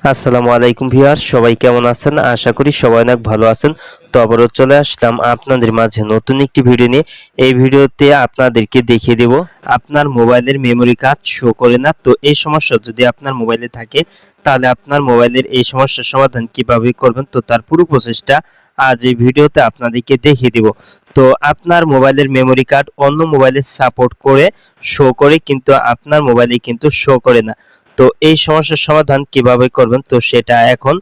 আসসালামু আলাইকুম ভিউয়ার সবাই কেমন আছেন? আশা করি সবাই অনেক ভালো আছেন। তো আবারও চলে আসলাম আপনাদের মাঝে নতুন একটি ভিডিও নিয়ে। এই ভিডিওতে আপনাদেরকে দেখিয়ে দেব আপনার মোবাইলের মেমরি কার্ড শো করে না। তো এই সমস্যা যদি আপনার মোবাইলে থাকে, তাহলে আপনার মোবাইলের এই সমস্যার সমাধান কীভাবে করবেন? তো তার পুরো প্রসেসটা আজ এই ভিডিওতে আপনাদেরকে দেখিয়ে দেব। তো আপনার মোবাইলের মেমরি কার্ড অন্য মোবাইলে সাপোর্ট করে শো করে, কিন্তু আপনার মোবাইলে কিন্তু শো করে না। তো এই সমস্যার সমাধান কীভাবে করবেন? তো সেটা এখন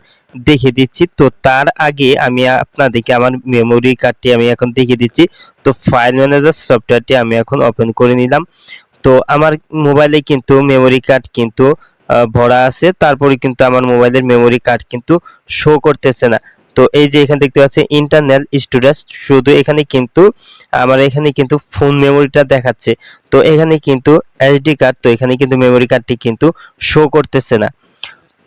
দেখিয়ে দিচ্ছি। তো তার আগে আমি আপনাদেরকে আমার মেমোরি কার্ডটি আমি এখন দেখিয়ে দিচ্ছি। তো ফাইল ম্যানেজার সফটওয়্যারটি আমি এখন ওপেন করে নিলাম। তো আমার মোবাইলে কিন্তু মেমোরি কার্ড কিন্তু ভরা আছে। তারপরে কিন্তু আমার মোবাইলের মেমোরি কার্ড কিন্তু শো করতেছে না। তো এই যে এখানে দেখতে পাচ্ছি ইন্টারনাল স্টোরেজ শুধু এখানে কিন্তু আমার এখানে কিন্তু ফোন মেমোরিটা দেখাচ্ছে। তো এখানে কিন্তু এসডি কার্ড তো এখানে কিন্তু মেমোরি কার্ডটি কিন্তু শো করতেছে না।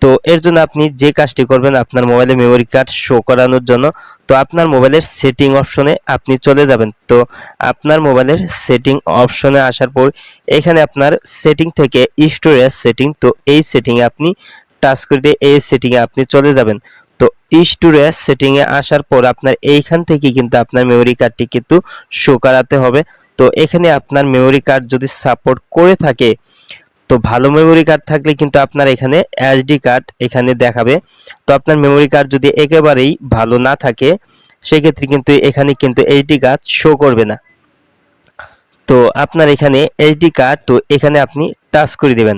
তো এর জন্য আপনি যে কাজটি করবেন, আপনার মোবাইলে মেমোরি কার্ড শো করানোর জন্য, তো আপনার মোবাইলের সেটিং অপশনে আপনি চলে যাবেন। তো আপনার মোবাইলের সেটিং অপশনে আসার পর, এখানে আপনার সেটিং থেকে স্টোরেজ সেটিং তো এই সেটিংয়ে আপনি টাচ করে দিয়ে এই সেটিংয়ে আপনি চলে যাবেন। তো স্টোরেজ সেটিংয়ে আসার পর আপনার এইখান থেকে কিন্তু আপনার মেমোরি কার্ডটি কিন্তু শো করাতে হবে। তো এখানে আপনার মেমোরি কার্ড যদি সাপোর্ট করে থাকে, তো ভালো মেমোরি কার্ড থাকলে কিন্তু আপনার এখানে এসডি কার্ড এখানে দেখাবে। তো আপনার মেমোরি কার্ড যদি একেবারেই ভালো না থাকে, সেক্ষেত্রে কিন্তু এখানে কিন্তু এইচডি কার্ড শো করবে না। তো আপনার এখানে এইচডি কার্ড তো এখানে আপনি টাচ করে দিবেন।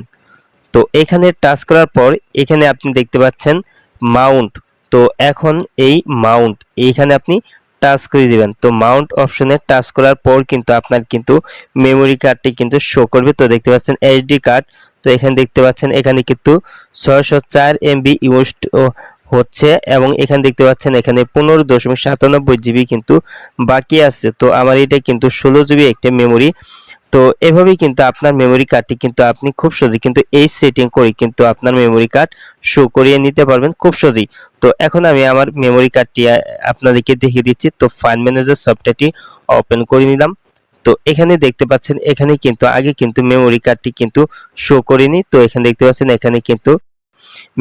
তো এখানে টাচ করার পর এখানে আপনি দেখতে পাচ্ছেন মাউন্ট তো এখন এই মাউন্ট এইখানে আপনি টাচ করে দিবেন। তো মাউন্ট অপশনে টাচ করার পর কিন্তু আপনার কিন্তু মেমোরি কার্ডটি কিন্তু শো করবে। তো দেখতে পাচ্ছেন এইচডি কার্ড তো এখানে দেখতে পাচ্ছেন এখানে কিন্তু ছয়শো চার এমবি ইউজ হচ্ছে এবং এখানে দেখতে পাচ্ছেন এখানে পনেরো দশমিক সাতানব্বই জিবি কিন্তু বাকি আছে। তো আমার এটা কিন্তু ষোলো জিবি একটা মেমোরি তো এভাবেই কিন্তু আপনার মেমোরি কার্ডটি কিন্তু আপনি খুব সহজেই কিন্তু এই সেটিং করে কিন্তু আপনার মেমোরি কার্ড শো করিয়ে নিতে পারবেন খুব সহজেই। তো এখন আমি আমার মেমোরি কার্ডটি আপনাদেরকে দেখিয়ে দিচ্ছি। তো ফাইল ম্যানেজার সফটওয়্যারটি ওপেন করে নিলাম। তো এখানে দেখতে পাচ্ছেন, এখানে কিন্তু আগে কিন্তু মেমোরি কার্ডটি কিন্তু শো করিনি। তো এখানে দেখতে পাচ্ছেন, এখানে কিন্তু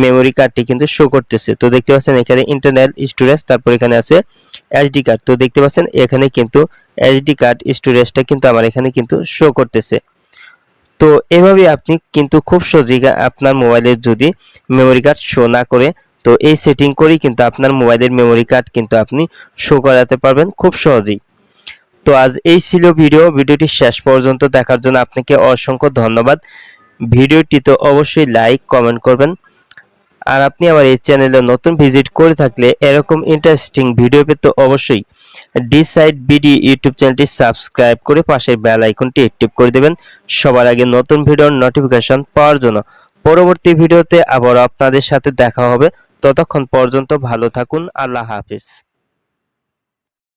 মেমোরি কার্ডটি কিন্তু শো করতেছে। তো দেখতে পাচ্ছেন এখানে ইন্টারনাল স্টোরেজ তারপর এখানে আছে এসডি কার্ড তো দেখতে পাচ্ছেন এখানে কিন্তু এসডি কার্ড স্টোরেজটা কিন্তু আমার এখানে কিন্তু শো করতেছে। তো এভাবে আপনি কিন্তু খুব সহজেই আপনার মোবাইলের যদি মেমোরি কার্ড শো না করে, তো এই সেটিং করেই কিন্তু আপনার মোবাইলের মেমোরি কার্ড কিন্তু আপনি শো করাতে পারবেন খুব সহজেই। তো আজ এই ছিল ভিডিও ভিডিওটি শেষ পর্যন্ত দেখার জন্য আপনাকে অসংখ্য ধন্যবাদ। ভিডিওটি তো অবশ্যই লাইক কমেন্ট করবেন। আর আপনি আমার এই চ্যানেলে নতুন ভিজিট করে থাকলে এরকম ইন্টারেস্টিং ভিডিও পেতে অবশ্যই ডিসাইড বিডি ইউটিউব চ্যানেলটি সাবস্ক্রাইব করে পাশের বেল আইকনটি অ্যাক্টিভ করে দেবেন। সবার আগে নতুন ভিডিওর নোটিফিকেশন পাওয়ার জন্য পরবর্তী ভিডিওতে আবার আপনাদের সাথে দেখা হবে। ততক্ষণ পর্যন্ত ভালো থাকুন। আল্লাহ হাফিজ।